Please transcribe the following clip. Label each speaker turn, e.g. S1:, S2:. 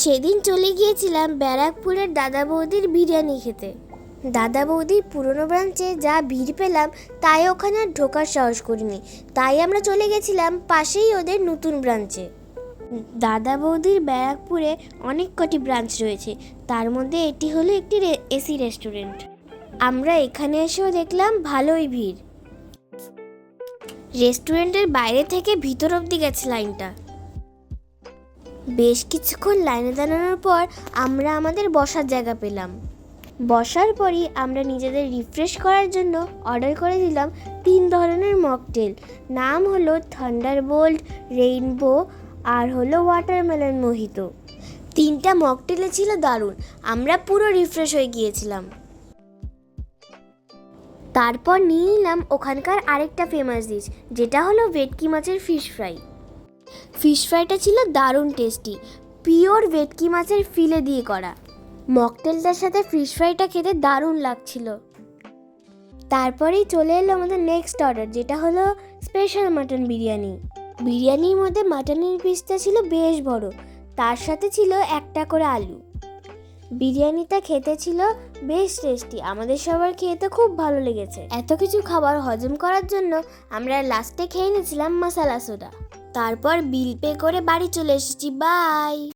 S1: সেদিন চলে গিয়েছিলাম ব্যারাকপুরের দাদা বৌদির বিরিয়ানি খেতে। দাদা বৌদির পুরনো ব্রাঞ্চে যা ভিড় পেলাম, তাই ওখানে আর ঢোকার সাহস করিনি। তাই আমরা চলে গেছিলাম পাশেই ওদের নতুন ব্রাঞ্চে। দাদা বৌদির ব্যারাকপুরে অনেক কটি ব্রাঞ্চ রয়েছে। তার মধ্যে এটি হলো একটি এসি রেস্টুরেন্ট। আমরা এখানে এসেও দেখলাম ভালোই ভিড়। রেস্টুরেন্টের বাইরে থেকে ভিতর অবধি গেছে লাইনটা। বেশ কিছুক্ষণ লাইনে দাঁড়ানোর পর আমরা আমাদের বসার জায়গা পেলাম। বসার পরই আমরা নিজেদের রিফ্রেশ করার জন্য অর্ডার করে দিলাম তিন ধরনের মকটেল নাম হলো থান্ডারবোল্ট রেইনবো আর হলো ওয়াটারমেলন মোহিত তিনটা মকটেলে ছিল দারুণ। আমরা পুরো রিফ্রেশ হয়ে গিয়েছিলাম। তারপর নিয়ে নিলাম ওখানকার আরেকটা ফেমাস ডিশ যেটা হলো ভেটকি মাছের ফিশ ফ্রাই ফিশ ফ্রাইটা ছিল দারুণ টেস্টি। পিওর ভেটকি মাছের ফিলে দিয়ে করা। মকটেলটার সাথে ফিশ ফ্রাইটা খেতে দারুণ লাগছিল। তারপরেই চলে এলো আমাদের নেক্সট অর্ডার, যেটা হলো স্পেশাল মাটন বিরিয়ানি। বিরিয়ানির মধ্যে মাটনের পিসটা ছিল বেশ বড়, তার সাথে ছিল একটা করে আলু। বিরিয়ানিটা খেতে ছিল বেশ টেস্টি, আমাদের সবার খেতে খুব ভালো লেগেছে। এত কিছু খাবার হজম করার জন্য আমরা লাস্টে খেয়ে নিয়েছিলাম মশালা সোডা। তারপর বিল পে করে বাড়ি চলে এসেছি বাই।